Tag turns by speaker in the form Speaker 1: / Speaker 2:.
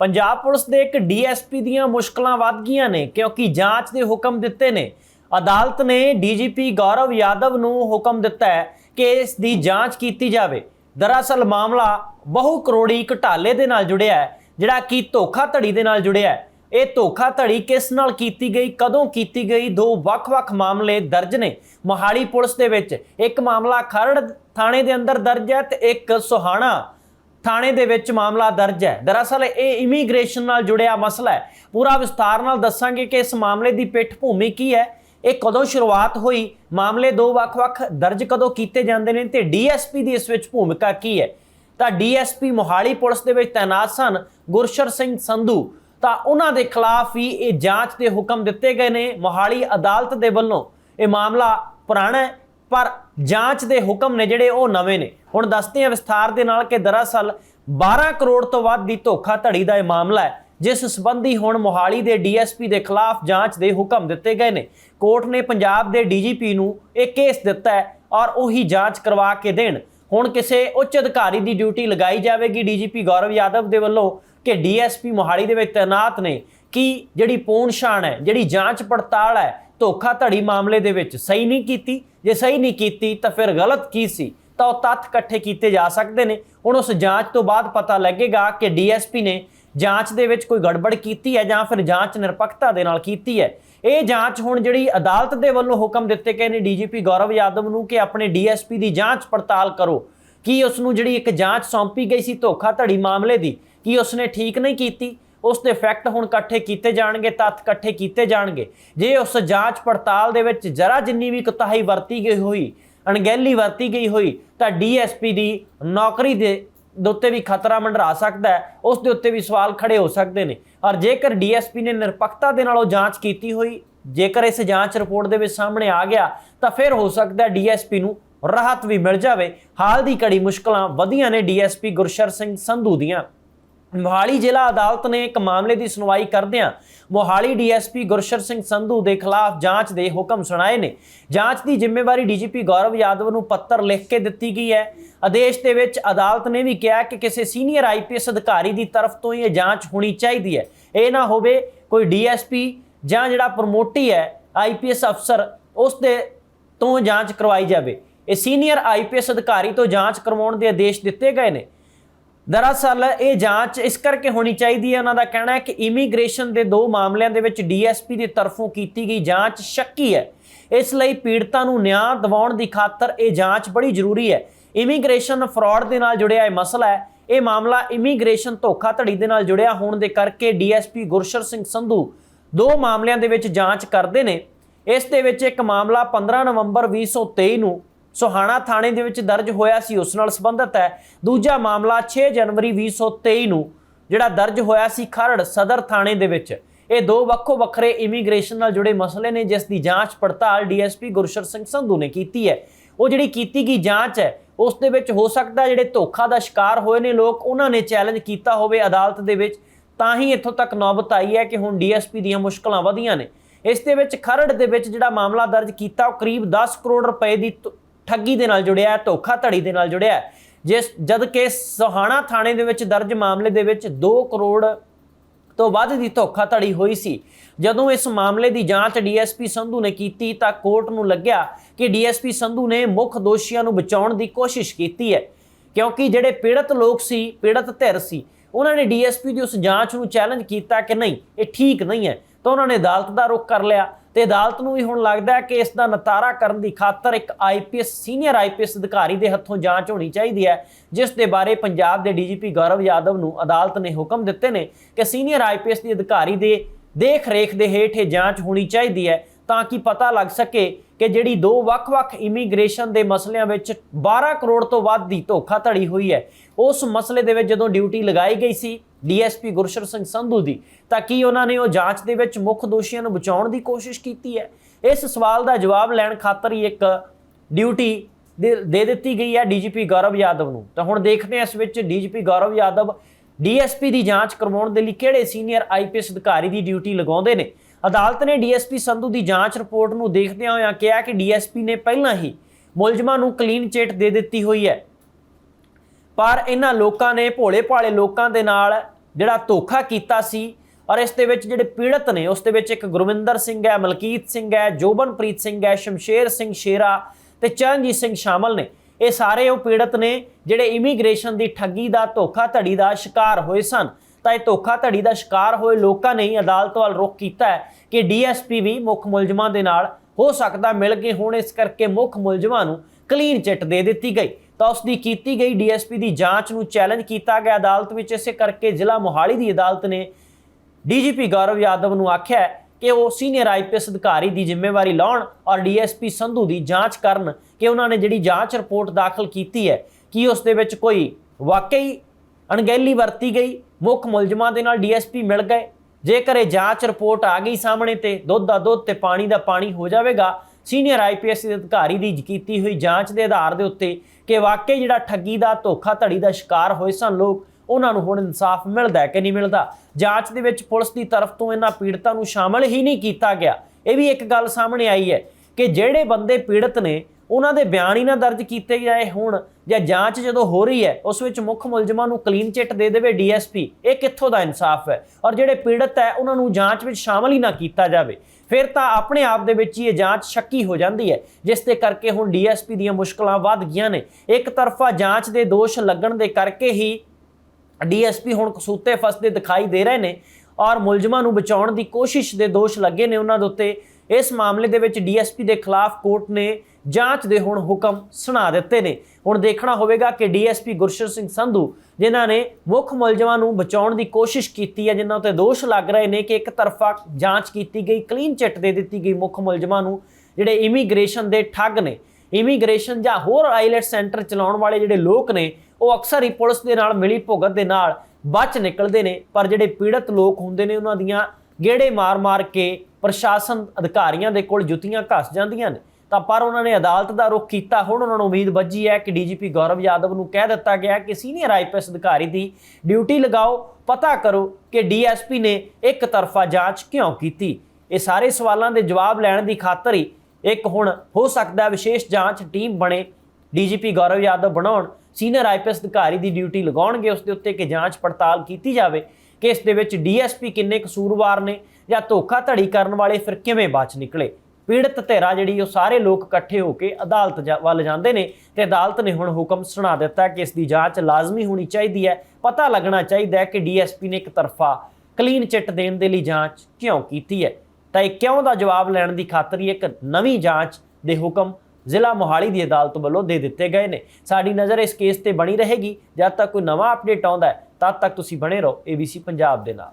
Speaker 1: Punjab police ਦੇ ਇੱਕ DSP ਦੀਆਂ ਮੁਸ਼ਕਲਾਂ ਵੱਧ ਗਈਆਂ ਨੇ ਕਿਉਂਕਿ ਜਾਂਚ ਦੇ ਹੁਕਮ ਦਿੱਤੇ ਨੇ। ਅਦਾਲਤ ਨੇ ਡੀਜੀਪੀ ਗੌਰਵ ਯਾਦਵ ਨੂੰ ਹੁਕਮ ਦਿੱਤਾ ਹੈ ਕਿ ਇਸ ਦੀ ਜਾਂਚ ਕੀਤੀ ਜਾਵੇ। ਦਰਅਸਲ ਮਾਮਲਾ ਬਹੁ ਕਰੋੜੀ ਘਟਾਲੇ ਦੇ ਨਾਲ ਜੁੜਿਆ ਹੈ, ਜਿਹੜਾ ਕਿ ਧੋਖਾਧੜੀ ਦੇ ਨਾਲ ਜੁੜਿਆ ਹੈ। ਇਹ ਧੋਖਾਧੜੀ ਕਿਸ ਨਾਲ ਕੀਤੀ ਗਈ, ਕਦੋਂ ਕੀਤੀ ਗਈ, ਦੋ ਵੱਖ-ਵੱਖ ਮਾਮਲੇ ਦਰਜ ਨੇ। ਮੋਹਾਲੀ ਪੁਲਿਸ ਦੇ ਵਿੱਚ ਇੱਕ ਮਾਮਲਾ ਖਰੜ ਥਾਣੇ ਦੇ ਅੰਦਰ ਦਰਜ ਹੈ ਤੇ ਇੱਕ ਸੁਹਾਣਾ ਥਾਣੇ ਦੇ ਵਿੱਚ ਮਾਮਲਾ ਦਰਜ ਹੈ। ਦਰਅਸਲ ਇਹ ਇਮੀਗ੍ਰੇਸ਼ਨ ਨਾਲ ਜੁੜਿਆ ਮਸਲਾ ਹੈ। ਪੂਰਾ ਵਿਸਤਾਰ ਨਾਲ ਦੱਸਾਂਗੇ ਕਿ ਇਸ ਮਾਮਲੇ ਦੀ ਪਿੱਠ ਭੂਮੀ ਕੀ ਹੈ। ਇਹ ਕਦੋਂ ਸ਼ੁਰੂਆਤ ਹੋਈ? ਮਾਮਲੇ ਦੋ ਵੱਖ-ਵੱਖ ਦਰਜ ਕਦੋਂ ਕੀਤੇ ਜਾਂਦੇ ਨੇ ਤੇ ਡੀਐਸਪੀ ਦੀ ਇਸ ਵਿੱਚ ਭੂਮਿਕਾ ਕੀ ਹੈ? ਤਾਂ ਡੀਐਸਪੀ ਮੋਹਾਲੀ ਪੁਲਿਸ ਦੇ ਵਿੱਚ ਤਾਇਨਾਤ ਸਨ ਗੁਰਸ਼ਰ ਸਿੰਘ ਸੰਧੂ। ਤਾਂ ਉਹਨਾਂ ਦੇ ਖਿਲਾਫ ਹੀ ਇਹ ਜਾਂਚ ਦੇ ਹੁਕਮ ਦਿੱਤੇ ਗਏ ਨੇ ਮੋਹਾਲੀ ਅਦਾਲਤ ਦੇ ਵੱਲੋਂ। ਇਹ ਮਾਮਲਾ ਪੁਰਾਣਾ ਹੈ, ਪਰ ਜਾਂਚ ਦੇ ਹੁਕਮ ਨੇ ਜਿਹੜੇ ਉਹ ਨਵੇਂ ਨੇ। ਹੁਣ ਦੱਸਦੇ ਹਾਂ ਵਿਸਥਾਰ ਦੇ ਨਾਲ ਕਿ ਦਰਅਸਲ 12 ਕਰੋੜ ਤੋਂ ਵੱਧ ਦੀ ਧੋਖਾਧੜੀ ਦਾ ਇਹ ਮਾਮਲਾ ਹੈ, ਜਿਸ ਸੰਬੰਧੀ ਹੁਣ ਮੋਹਾਲੀ ਦੇ ਡੀਐਸਪੀ ਦੇ ਖਿਲਾਫ ਜਾਂਚ ਦੇ ਹੁਕਮ ਦਿੱਤੇ ਗਏ ਨੇ। ਕੋਰਟ ਨੇ ਪੰਜਾਬ ਦੇ ਡੀਜੀਪੀ ਨੂੰ ਇਹ ਕੇਸ ਦਿੱਤਾ ਹੈ ਔਰ ਉਹੀ ਜਾਂਚ ਕਰਵਾ ਕੇ ਦੇਣ। ਹੁਣ ਕਿਸੇ ਉੱਚ ਅਧਿਕਾਰੀ ਦੀ ਡਿਊਟੀ ਲਗਾਈ ਜਾਵੇਗੀ। ਡੀਜੀਪੀ ਗੌਰਵ ਯਾਦਵ ਦੇ ਵੱਲੋਂ ਕਿ ਡੀਐਸਪੀ ਮੋਹਾਲੀ ਦੇ ਵਿੱਚ ਤਾਇਨਾਤ ਨੇ ਕਿ ਜਿਹੜੀ ਪੂਣਛਾਣ ਹੈ, ਜਿਹੜੀ ਜਾਂਚ ਪੜਤਾਲ ਹੈ, ਧੋਖਾਧੜੀ ਮਾਮਲੇ ਦੇ ਵਿੱਚ ਸਹੀ ਨਹੀਂ ਕੀਤੀ। ਜੇ ਸਹੀ ਨਹੀਂ ਕੀਤੀ ਤਾਂ ਫਿਰ ਗਲਤ ਕੀ ਸੀ? ਤਾਂ ਉਹ ਤੱਥ ਇਕੱਠੇ ਕੀਤੇ ਜਾ ਸਕਦੇ ਨੇ। ਹੁਣ ਉਸ ਜਾਂਚ ਤੋਂ ਬਾਅਦ ਪਤਾ ਲੱਗੇਗਾ ਕਿ ਡੀਐਸਪੀ ਨੇ ਜਾਂਚ ਦੇ ਵਿੱਚ ਕੋਈ ਗੜਬੜ ਕੀਤੀ ਹੈ ਜਾਂ ਫਿਰ ਜਾਂਚ ਨਿਰਪੱਖਤਾ ਦੇ ਨਾਲ ਕੀਤੀ ਹੈ। ਇਹ ਜਾਂਚ ਹੁਣ ਜਿਹੜੀ ਅਦਾਲਤ ਦੇ ਵੱਲੋਂ ਹੁਕਮ ਦਿੱਤੇ ਗਏ ਨੇ ਡੀਜੀਪੀ ਗੌਰਵ ਯਾਦਵ ਨੂੰ ਕਿ ਆਪਣੇ ਡੀਐਸਪੀ ਦੀ ਜਾਂਚ ਪੜਤਾਲ ਕਰੋ। ਕੀ ਉਸ ਨੂੰ ਜਿਹੜੀ ਇੱਕ ਜਾਂਚ ਸੌਂਪੀ ਗਈ ਸੀ ਧੋਖਾਧੜੀ ਮਾਮਲੇ ਦੀ, ਕੀ ਉਸਨੇ ਠੀਕ ਨਹੀਂ ਕੀਤੀ? ਉਸ ਦੇ ਫੈਕਟ ਹੁਣ ਇਕੱਠੇ ਕੀਤੇ ਜਾਣਗੇ, ਤੱਥ ਇਕੱਠੇ ਕੀਤੇ ਜਾਣਗੇ। ਜੇ ਉਸ ਜਾਂਚ ਪੜਤਾਲ ਦੇ ਵਿੱਚ ਜਰਾ ਜਿੰਨੀ ਵੀ ਕੁਤਾਹੀ ਵਰਤੀ ਗਈ ਹੋਈ ਅਣਗਹਿਲੀ ਵਰਤੀ ਗਈ ਹੋਈ ਤਾਂ ਡੀਐਸਪੀ ਦੀ ਨੌਕਰੀ ਦੇ ਦੇ ਉੱਤੇ ਵੀ ਖਤਰਾ ਮੰਡਰਾ ਸਕਦਾ ਹੈ, ਉਸ ਦੇ ਉੱਤੇ ਵੀ ਸਵਾਲ ਖੜੇ ਹੋ ਸਕਦੇ ਨੇ। ਔਰ ਜੇਕਰ ਡੀਐਸਪੀ ਨੇ ਨਿਰਪੱਖਤਾ ਦੇ ਨਾਲ ਉਹ ਜਾਂਚ ਕੀਤੀ ਹੋਈ, ਜੇਕਰ ਇਸ ਜਾਂਚ ਰਿਪੋਰਟ ਦੇ ਵਿੱਚ ਸਾਹਮਣੇ ਆ ਗਿਆ, ਤਾਂ ਫਿਰ ਹੋ ਸਕਦਾ ਡੀਐਸਪੀ ਨੂੰ ਰਾਹਤ ਵੀ ਮਿਲ ਜਾਵੇ। ਹਾਲ ਦੀ ਘੜੀ ਮੁਸ਼ਕਲਾਂ ਵਧੀਆਂ ਨੇ ਡੀਐਸਪੀ ਗੁਰਸ਼ਰ ਸਿੰਘ ਸੰਧੂ ਦੀਆਂ। ਮੋਹਾਲੀ ਜ਼ਿਲ੍ਹਾ ਅਦਾਲਤ ਨੇ ਇੱਕ ਮਾਮਲੇ ਦੀ ਸੁਣਵਾਈ ਕਰਦਿਆਂ ਮੋਹਾਲੀ ਡੀਐਸਪੀ ਗੁਰਸ਼ਰ ਸਿੰਘ ਸੰਧੂ ਦੇ ਖਿਲਾਫ ਜਾਂਚ ਦੇ ਹੁਕਮ ਸੁਣਾਏ ਨੇ। ਜਾਂਚ ਦੀ ਜ਼ਿੰਮੇਵਾਰੀ ਡੀਜੀਪੀ ਗੌਰਵ ਯਾਦਵ ਨੂੰ ਪੱਤਰ ਲਿਖ ਕੇ ਦਿੱਤੀ ਗਈ ਹੈ। ਆਦੇਸ਼ ਦੇ ਵਿੱਚ ਅਦਾਲਤ ਨੇ ਵੀ ਕਿਹਾ ਕਿ ਕਿਸੇ ਸੀਨੀਅਰ ਆਈਪੀਐਸ ਅਧਿਕਾਰੀ ਦੀ ਤਰਫ ਤੋਂ ਇਹ ਜਾਂਚ ਹੋਣੀ ਚਾਹੀਦੀ ਹੈ। ਇਹ ਨਾ ਹੋਵੇ ਕੋਈ ਡੀਐਸਪੀ ਜਾਂ ਜਿਹੜਾ ਪ੍ਰਮੋਟੀ ਹੈ ਆਈਪੀਐਸ ਅਫਸਰ, ਉਸ ਦੇ ਤੋਂ ਜਾਂਚ ਕਰਵਾਈ ਜਾਵੇ। ਇਹ ਸੀਨੀਅਰ ਆਈਪੀਐਸ ਅਧਿਕਾਰੀ ਤੋਂ ਜਾਂਚ ਕਰਵਾਉਣ ਦੇ ਆਦੇਸ਼ ਦਿੱਤੇ ਗਏ ਨੇ। ਦਰਅਸਲ ਇਹ ਜਾਂਚ ਇਸ ਕਰਕੇ ਹੋਣੀ ਚਾਹੀਦੀ ਹੈ। ਉਹਨਾਂ ਦਾ ਕਹਿਣਾ ਹੈ ਕਿ ਇਮੀਗ੍ਰੇਸ਼ਨ ਦੇ ਦੋ ਮਾਮਲਿਆਂ ਦੇ ਵਿੱਚ ਡੀਐਸਪੀ ਦੀ ਤਰਫੋਂ ਕੀਤੀ ਗਈ ਜਾਂਚ ਸ਼ੱਕੀ ਹੈ। ਇਸ ਲਈ ਪੀੜਤਾਂ ਨੂੰ ਨਿਆਂ ਦਿਵਾਉਣ ਦੀ ਖਾਤਰ ਇਹ ਜਾਂਚ ਬੜੀ ਜ਼ਰੂਰੀ ਹੈ। ਇਮੀਗ੍ਰੇਸ਼ਨ ਫਰਾਡ ਦੇ ਨਾਲ ਜੁੜਿਆ ਇਹ ਮਸਲਾ ਹੈ। ਇਹ ਮਾਮਲਾ ਇਮੀਗ੍ਰੇਸ਼ਨ ਧੋਖਾਧੜੀ ਦੇ ਨਾਲ ਜੁੜਿਆ ਹੋਣ ਦੇ ਕਰਕੇ ਡੀਐਸਪੀ ਗੁਰਸ਼ਰ ਸਿੰਘ ਸੰਧੂ ਦੋ ਮਾਮਲਿਆਂ ਦੇ ਵਿੱਚ ਜਾਂਚ ਕਰਦੇ ਨੇ। ਇਸ ਦੇ ਵਿੱਚ ਇੱਕ ਮਾਮਲਾ 15 ਨਵੰਬਰ 2023 ਨੂੰ ਸੋਹਾਣਾ ਥਾਣੇ ਦੇ ਵਿੱਚ ਦਰਜ ਹੋਇਆ ਸੀ, ਉਸ ਨਾਲ ਸੰਬੰਧਿਤ ਹੈ। ਦੂਜਾ ਮਾਮਲਾ 6 ਜਨਵਰੀ 2023 ਨੂੰ, ਜਿਹੜਾ ਦਰਜ ਹੋਇਆ ਸੀ ਖਰੜ ਸਦਰ ਥਾਣੇ ਦੇ ਵਿੱਚ। ਇਹ ਦੋ ਵੱਖੋ ਵੱਖਰੇ ਇਮੀਗ੍ਰੇਸ਼ਨ ਨਾਲ ਜੁੜੇ ਮਸਲੇ ਨੇ, ਜਿਸ ਦੀ ਜਾਂਚ ਪੜਤਾਲ ਡੀਐਸਪੀ ਗੁਰਸ਼ਰ ਸਿੰਘ ਸੰਧੂ ਨੇ ਕੀਤੀ ਹੈ। ਉਹ ਜਿਹੜੀ ਕੀਤੀ ਗਈ ਜਾਂਚ ਹੈ, ਉਸ ਦੇ ਵਿੱਚ ਹੋ ਸਕਦਾ ਜਿਹੜੇ ਧੋਖਾ ਦਾ ਸ਼ਿਕਾਰ ਹੋਏ ਨੇ ਲੋਕ, ਉਹਨਾਂ ਨੇ ਚੈਲੰਜ ਕੀਤਾ ਹੋਵੇ ਅਦਾਲਤ ਦੇ ਵਿੱਚ। ਤਾਂ ਹੀ ਇੱਥੋਂ ਤੱਕ ਨੌਬਤ ਆਈ ਹੈ ਕਿ ਹੁਣ ਡੀਐਸਪੀ ਦੀਆਂ ਮੁਸ਼ਕਲਾਂ ਵਧੀਆਂ ਨੇ। ਇਸ ਦੇ ਵਿੱਚ ਖਰੜ ਦੇ ਵਿੱਚ ਜਿਹੜਾ ਮਾਮਲਾ ਦਰਜ ਕੀਤਾ, ਉਹ ਕਰੀਬ 10 ਕਰੋੜ ਰੁਪਏ ਦੀ ਠੱਗੀ ਦੇ ਨਾਲ ਜੁੜਿਆ ਹੈ ਧੋਖਾਧੜੀ ਦੇ ਨਾਲ ਜੁੜਿਆ। ਹੈ ਜਿਸ, ਜਦ ਕਿ ਸੋਹਾਣਾ ਥਾਣੇ ਦੇ ਵਿੱਚ ਦਰਜ ਮਾਮਲੇ ਦੇ ਵਿੱਚ 2 ਕਰੋੜ ਤੋਂ ਵੱਧ ਦੀ ਧੋਖਾਧੜੀ ਹੋਈ ਸੀ। ਜਦੋਂ ਇਸ ਮਾਮਲੇ ਦੀ ਜਾਂਚ ਡੀਐਸਪੀ ਸੰਧੂ ਨੇ ਕੀਤੀ ਤਾਂ ਕੋਰਟ ਨੂੰ ਲੱਗਿਆ ਕਿ ਡੀਐਸਪੀ ਸੰਧੂ ਨੇ ਮੁੱਖ ਦੋਸ਼ੀਆਂ ਨੂੰ ਬਚਾਉਣ ਦੀ ਕੋਸ਼ਿਸ਼ ਕੀਤੀ ਹੈ। ਕਿਉਂਕਿ ਜਿਹੜੇ ਪੀੜਤ ਲੋਕ ਸੀ, ਪੀੜਤ ਧਿਰ ਸੀ, ਉਹਨਾਂ ਨੇ ਡੀਐਸਪੀ ਦੀ ਉਸ ਜਾਂਚ ਨੂੰ ਚੈਲੰਜ ਕੀਤਾ ਕਿ ਨਹੀਂ, ਇਹ ਠੀਕ ਨਹੀਂ ਹੈ। ਤਾਂ ਉਹਨਾਂ ਨੇ ਅਦਾਲਤ ਦਾ ਰੁਖ ਕਰ ਲਿਆ ਤੇ ਅਦਾਲਤ ਨੂੰ ਵੀ ਹੁਣ ਲੱਗਦਾ ਹੈ ਕਿ ਇਸ ਦਾ ਨਤਾਰਾ ਕਰਨ ਦੀ ਖਾਤਰ ਇੱਕ ਆਈਪੀਐਸ ਸੀਨੀਅਰ ਆਈਪੀਐਸ ਅਧਿਕਾਰੀ ਦੇ ਹੱਥੋਂ ਜਾਂਚ ਹੋਣੀ ਚਾਹੀਦੀ ਹੈ, ਜਿਸ ਦੇ ਬਾਰੇ ਪੰਜਾਬ ਦੇ ਡੀਜੀਪੀ ਗੌਰਵ ਯਾਦਵ ਨੂੰ ਅਦਾਲਤ ਨੇ ਹੁਕਮ ਦਿੱਤੇ ਨੇ ਕਿ ਸੀਨੀਅਰ ਆਈਪੀਐਸ ਦੀ ਅਧਿਕਾਰੀ ਦੇ ਦੇਖ ਰੇਖ ਦੇ ਹੇਠ ਇਹ ਜਾਂਚ ਹੋਣੀ ਚਾਹੀਦੀ ਹੈ ਤਾਂ ਕਿ ਪਤਾ ਲੱਗ ਸਕੇ ਕਿ ਜਿਹੜੀ ਦੋ ਵੱਖ-ਵੱਖ ਇਮੀਗ੍ਰੇਸ਼ਨ ਦੇ ਮਸਲਿਆਂ ਵਿੱਚ 12 ਕਰੋੜ ਤੋਂ ਵੱਧ ਦੀ ਧੋਖਾਧੜੀ ਹੋਈ ਹੈ। ਉਸ ਮਸਲੇ ਦੇ ਵਿੱਚ ਜਦੋਂ ਡਿਊਟੀ ਲਗਾਈ ਗਈ ਸੀ ਡੀਐਸਪੀ ਗੁਰਸ਼ਰ ਸਿੰਘ ਸੰਧੂ ਦੀ, ਤਾਂ ਕੀ ਉਹਨਾਂ ਨੇ ਉਹ ਜਾਂਚ ਦੇ ਵਿੱਚ ਮੁੱਖ ਦੋਸ਼ੀਆਂ ਨੂੰ ਬਚਾਉਣ ਦੀ ਕੋਸ਼ਿਸ਼ ਕੀਤੀ ਹੈ? ਇਸ ਸਵਾਲ ਦਾ ਜਵਾਬ ਲੈਣ ਖਾਤਰ ਹੀ ਇੱਕ ਡਿਊਟੀ ਦੇ ਦੇ ਦਿੱਤੀ ਗਈ ਹੈ ਡੀਜੀਪੀ ਗੌਰਵ ਯਾਦਵ ਨੂੰ। ਤਾਂ ਹੁਣ ਦੇਖਦੇ ਹਾਂ ਇਸ ਵਿੱਚ ਡੀਜੀਪੀ ਗੌਰਵ ਯਾਦਵ ਡੀਐਸਪੀ ਦੀ ਜਾਂਚ ਕਰਵਾਉਣ ਦੇ ਲਈ ਕਿਹੜੇ ਸੀਨੀਅਰ ਆਈਪੀਐਸ ਅਧਿਕਾਰੀ ਦੀ ਡਿਊਟੀ ਲਗਾਉਂਦੇ ਨੇ? ਅਦਾਲਤ ਨੇ ਡੀਐਸਪੀ ਸੰਧੂ ਦੀ ਜਾਂਚ ਰਿਪੋਰਟ ਨੂੰ ਦੇਖਦਿਆਂ ਹੋਇਆਂ ਕਿਹਾ ਕਿ ਡੀਐਸਪੀ ਨੇ ਪਹਿਲਾਂ ਹੀ ਮੁਲਜ਼ਮਾਂ ਨੂੰ ਕਲੀਨ ਚਿੱਟ ਦੇ ਦਿੱਤੀ ਹੋਈ ਹੈ। ਪਰ ਇਹਨਾਂ ਲੋਕਾਂ ਨੇ ਭੋਲੇ ਭਾਲੇ ਲੋਕਾਂ ਦੇ ਨਾਲ ਜਿਹੜਾ ਧੋਖਾ ਕੀਤਾ ਸੀ, ਔਰ ਇਸ ਦੇ ਵਿੱਚ ਜਿਹੜੇ ਪੀੜਤ ਨੇ, ਉਸ ਦੇ ਵਿੱਚ ਇੱਕ ਗੁਰਵਿੰਦਰ ਸਿੰਘ ਹੈ, ਮਲਕੀਤ ਸਿੰਘ ਹੈ, ਜੋਬਨਪ੍ਰੀਤ ਸਿੰਘ ਹੈ, ਸ਼ਮਸ਼ੇਰ ਸਿੰਘ ਸ਼ੇਰਾ ਤੇ ਚਰਨਜੀਤ ਸਿੰਘ ਸ਼ਾਮਲ ਨੇ। ਇਹ ਸਾਰੇ ਉਹ ਪੀੜਤ ਨੇ ਜਿਹੜੇ ਇਮੀਗ੍ਰੇਸ਼ਨ ਦੀ ਠੱਗੀ ਦਾ, ਧੋਖਾ ਧੜੀ ਦਾ ਸ਼ਿਕਾਰ ਹੋਏ ਸਨ। ਤਾਂ ਇਹ ਧੋਖਾ ਧੜੀ ਦਾ ਸ਼ਿਕਾਰ ਹੋਏ ਲੋਕਾਂ ਨੇ ਹੀ ਅਦਾਲਤ ਵੱਲ ਰੁਖ ਕੀਤਾ ਹੈ ਕਿ ਡੀਐਸਪੀ ਵੀ ਮੁੱਖ ਮੁਲਜ਼ਮਾਂ ਦੇ ਨਾਲ ਹੋ ਸਕਦਾ ਮਿਲ ਗਏ ਹੁਣ ਇਸ ਕਰਕੇ ਮੁੱਖ ਮੁਲਜ਼ਮਾਂ ਨੂੰ ਕਲੀਨ ਚਿੱਟ ਦੇ ਦਿੱਤੀ ਗਈ। ਤਾਂ ਉਸ ਦੀ ਕੀਤੀ ਗਈ ਡੀਐਸਪੀ ਦੀ ਜਾਂਚ ਨੂੰ ਚੈਲੰਜ ਕੀਤਾ ਗਿਆ। ਅਦਾਲਤ ਵਿੱਚ ਇਸੇ ਕਰਕੇ ਜ਼ਿਲ੍ਹਾ ਮੋਹਾਲੀ ਦੀ ਅਦਾਲਤ ਨੇ ਡੀਜੀਪੀ ਗੌਰਵ ਯਾਦਵ ਨੂੰ ਆਖਿਆ ਕਿ ਉਹ ਸੀਨੀਅਰ ਆਈਪੀਐਸ ਅਧਿਕਾਰੀ ਦੀ ਜ਼ਿੰਮੇਵਾਰੀ ਲਾਉਣ ਔਰ ਡੀਐਸਪੀ ਸੰਧੂ ਦੀ ਜਾਂਚ ਕਰਨ ਕਿ ਉਹਨਾਂ ਨੇ ਜਿਹੜੀ ਜਾਂਚ ਰਿਪੋਰਟ ਦਾਖਲ ਕੀਤੀ ਹੈ, ਕਿ ਉਸ ਦੇ ਵਿੱਚ ਕੋਈ ਵਾਕਈ ਅਣਗਹਿਲੀ ਵਰਤੀ ਗਈ? ਮੁੱਖ ਮੁਲਜ਼ਮਾਂ ਦੇ ਨਾਲ ਡੀਐਸਪੀ ਮਿਲ ਗਏ। ਜੇਕਰ ਇਹ ਜਾਂਚ ਰਿਪੋਰਟ ਆ ਗਈ ਸਾਹਮਣੇ ਤੇ ਦੁੱਧ ਦਾ ਦੁੱਧ ਤੇ ਪਾਣੀ ਦਾ ਪਾਣੀ ਹੋ ਜਾਵੇਗਾ ਸੀਨੀਅਰ ਆਈਪੀਐਸ ਦੇ ਅਧਿਕਾਰੀ ਦੀ ਕੀਤੀ ਹੋਈ ਜਾਂਚ ਦੇ ਆਧਾਰ ਦੇ ਉੱਤੇ ਕਿ ਵਾਕਈ ਜਿਹੜਾ ਠੱਗੀ ਦਾ, ਧੋਖਾ ਧੜੀ ਦਾ ਸ਼ਿਕਾਰ ਹੋਏ ਸਨ ਲੋਕ, ਉਹਨਾਂ ਨੂੰ ਹੁਣ ਇਨਸਾਫ ਮਿਲਦਾ ਹੈ ਕਿ ਨਹੀਂ ਮਿਲਦਾ। ਜਾਂਚ ਦੇ ਵਿੱਚ ਪੁਲਿਸ ਦੀ ਤਰਫ ਤੋਂ ਇਹਨਾਂ ਪੀੜਤਾਂ ਨੂੰ ਸ਼ਾਮਲ ਹੀ ਨਹੀਂ ਕੀਤਾ ਗਿਆ। ਇਹ ਵੀ ਇੱਕ ਗੱਲ ਸਾਹਮਣੇ ਆਈ ਹੈ ਕਿ ਜਿਹੜੇ ਬੰਦੇ ਪੀੜਤ ਨੇ, ਉਹਨਾਂ ਦੇ ਬਿਆਨ ਹੀ ਨਾ ਦਰਜ ਕੀਤੇ ਜਾਏ ਹੁਣ ਜਾਂ ਜਾਂਚ ਜਦੋਂ ਹੋ ਰਹੀ ਹੈ, ਉਸ ਵਿੱਚ ਮੁੱਖ ਮੁਲਜ਼ਮਾਂ ਨੂੰ ਕਲੀਨ ਚਿੱਟ ਦੇ ਦੇਵੇ ਡੀਐਸਪੀ ਇਹ ਕਿੱਥੋਂ ਦਾ ਇਨਸਾਫ ਹੈ? ਔਰ ਜਿਹੜੇ ਪੀੜਤ ਹੈ, ਉਹਨਾਂ ਨੂੰ ਜਾਂਚ ਵਿੱਚ ਸ਼ਾਮਲ ਹੀ ਨਾ ਕੀਤਾ ਜਾਵੇ। ਫਿਰ ਤਾਂ ਆਪਣੇ ਆਪ ਦੇ ਵਿੱਚ ਹੀ ਇਹ ਜਾਂਚ ਸ਼ੱਕੀ ਹੋ ਜਾਂਦੀ ਹੈ, ਜਿਸ ਦੇ ਕਰਕੇ ਹੁਣ ਡੀਐਸਪੀ ਦੀਆਂ ਮੁਸ਼ਕਲਾਂ ਵੱਧ ਗਈਆਂ ਨੇ। ਇੱਕ ਤਰਫਾ ਜਾਂਚ ਦੇ ਦੋਸ਼ ਲੱਗਣ ਦੇ ਕਰਕੇ ਹੀ ਡੀਐਸਪੀ ਹੁਣ ਕਸੂਤੇ ਫਸਦੇ ਦਿਖਾਈ ਦੇ ਰਹੇ ਨੇ ਔਰ ਮੁਲਜ਼ਮਾਂ ਨੂੰ ਬਚਾਉਣ ਦੀ ਕੋਸ਼ਿਸ਼ ਦੇ ਦੋਸ਼ ਲੱਗੇ ਨੇ ਉਹਨਾਂ ਦੇ ਉੱਤੇ। ਇਸ ਮਾਮਲੇ ਦੇ ਵਿੱਚ ਡੀਐਸਪੀ ਦੇ ਖਿਲਾਫ ਕੋਰਟ ਨੇ ਜਾਂਚ ਦੇ ਹੁਣ ਹੁਕਮ ਸੁਣਾ ਦਿੱਤੇ ਨੇ। ਹੁਣ ਦੇਖਣਾ ਹੋਵੇਗਾ ਕਿ ਡੀਐਸਪੀ ਗੁਰਸ਼ਰ ਸਿੰਘ ਸੰਧੂ, ਜਿਨ੍ਹਾਂ ਨੇ ਮੁੱਖ ਮੁਲਜ਼ਮਾਂ ਨੂੰ ਬਚਾਉਣ ਦੀ ਕੋਸ਼ਿਸ਼ ਕੀਤੀ ਹੈ, ਜਿਨ੍ਹਾਂ ਉੱਤੇ ਦੋਸ਼ ਲੱਗ ਰਹੇ ਨੇ ਕਿ ਇੱਕ ਤਰਫਾ ਜਾਂਚ ਕੀਤੀ ਗਈ, ਕਲੀਨ ਚਿੱਟ ਦੇ ਦਿੱਤੀ ਗਈ ਮੁੱਖ ਮੁਲਜ਼ਮਾਂ ਨੂੰ, ਜਿਹੜੇ ਇਮੀਗ੍ਰੇਸ਼ਨ ਦੇ ਠੱਗ ਨੇ। ਇਮੀਗ੍ਰੇਸ਼ਨ ਜਾਂ ਹੋਰ ਆਈਲੈਟ ਸੈਂਟਰ ਚਲਾਉਣ ਵਾਲੇ ਜਿਹੜੇ ਲੋਕ ਨੇ, ਉਹ ਅਕਸਰ ਹੀ ਪੁਲਿਸ ਦੇ ਨਾਲ ਮਿਲੀ ਭੁਗਤ ਦੇ ਨਾਲ ਬਚ ਨਿਕਲਦੇ ਨੇ, ਪਰ ਜਿਹੜੇ ਪੀੜਤ ਲੋਕ ਹੁੰਦੇ ਨੇ, ਉਹਨਾਂ ਦੀਆਂ ਗੇੜੇ ਮਾਰ-ਮਾਰ ਕੇ ਪ੍ਰਸ਼ਾਸਨ ਅਧਿਕਾਰੀਆਂ ਦੇ ਕੋਲ ਜੁੱਤੀਆਂ ਘਸ ਜਾਂਦੀਆਂ ਨੇ। ਤਾਂ ਪਰ ਉਹਨਾਂ ਨੇ ਅਦਾਲਤ ਦਾ ਰੁਖ ਕੀਤਾ। ਹੁਣ ਉਹਨਾਂ ਨੂੰ ਉਮੀਦ ਬੱਝੀ ਹੈ ਕਿ ਡੀਜੀਪੀ ਗੌਰਵ ਯਾਦਵ ਨੂੰ ਕਹਿ ਦਿੱਤਾ ਗਿਆ ਕਿ ਸੀਨੀਅਰ ਆਈਪੀਐਸ ਅਧਿਕਾਰੀ ਦੀ ਡਿਊਟੀ ਲਗਾਓ। ਪਤਾ ਕਰੋ ਕਿ ਡੀਐਸਪੀ ਨੇ ਇੱਕ ਤਰਫਾ ਜਾਂਚ ਕਿਉਂ ਕੀਤੀ। ਇਹ ਸਾਰੇ ਸਵਾਲਾਂ ਦੇ ਜਵਾਬ ਲੈਣ ਦੀ ਖਾਤਰ ਹੀ ਇੱਕ ਹੁਣ ਹੋ ਸਕਦਾ ਵਿਸ਼ੇਸ਼ ਜਾਂਚ ਟੀਮ ਬਣੇ। ਡੀਜੀਪੀ ਗੌਰਵ ਯਾਦਵ ਬਣਾਉਣ। ਸੀਨੀਅਰ ਆਈਪੀਐਸ ਅਧਿਕਾਰੀ ਦੀ ਡਿਊਟੀ ਲਗਾਉਣਗੇ। ਉਸ ਦੇ ਉੱਤੇ ਕਿ ਜਾਂਚ ਪੜਤਾਲ ਕੀਤੀ ਜਾਵੇ ਕਿ ਇਸ ਦੇ ਵਿੱਚ ਡੀਐਸਪੀ ਕਿੰਨੇ ਕਸੂਰਵਾਰ ਨੇ ਜਾਂ ਧੋਖਾ ਧੜੀ ਕਰਨ ਵਾਲੇ ਫਿਰ ਕਿਵੇਂ ਬਚ ਨਿਕਲੇ? ਪੀੜਤ ਧਿਰਾ ਜਿਹੜੀ, ਉਹ ਸਾਰੇ ਲੋਕ ਇਕੱਠੇ ਹੋ ਕੇ ਅਦਾਲਤ ਜਾ- ਵੱਲ ਜਾਂਦੇ ਨੇ ਤੇ ਅਦਾਲਤ ਨੇ ਹੁਣ ਹੁਕਮ ਸੁਣਾ ਦਿੱਤਾ ਕਿ ਇਸ ਦੀ ਜਾਂਚ ਲਾਜ਼ਮੀ ਹੋਣੀ ਚਾਹੀਦੀ ਹੈ। ਪਤਾ ਲੱਗਣਾ ਚਾਹੀਦਾ ਹੈ ਕਿ ਡੀਐਸਪੀ ਨੇ ਇੱਕ ਤਰਫਾ ਕਲੀਨ ਚਿੱਟ ਦੇਣ ਦੇ ਲਈ ਜਾਂਚ ਕਿਉਂ ਕੀਤੀ ਹੈ? ਤਾਂ ਇਹ ਕਿਉਂ ਦਾ ਜਵਾਬ ਲੈਣ ਦੀ ਖਾਤਰ ਹੀ ਇੱਕ ਨਵੀਂ ਜਾਂਚ ਦੇ ਹੁਕਮ ਜ਼ਿਲ੍ਹਾ ਮੋਹਾਲੀ ਦੀ ਅਦਾਲਤ ਵੱਲੋਂ ਦੇ ਦਿੱਤੇ ਗਏ ਨੇ। ਸਾਡੀ ਨਜ਼ਰ ਇਸ ਕੇਸ ਤੇ ਬਣੀ ਰਹੇਗੀ। ਜਦ ਤੱਕ ਕੋਈ ਨਵਾਂ ਅਪਡੇਟ ਆਉਂਦਾ ਹੈ, ਤਦ ਤੱਕ ਤੁਸੀਂ ਬਣੇ ਰਹੋ ABC ਪੰਜਾਬ ਦੇ ਨਾਲ।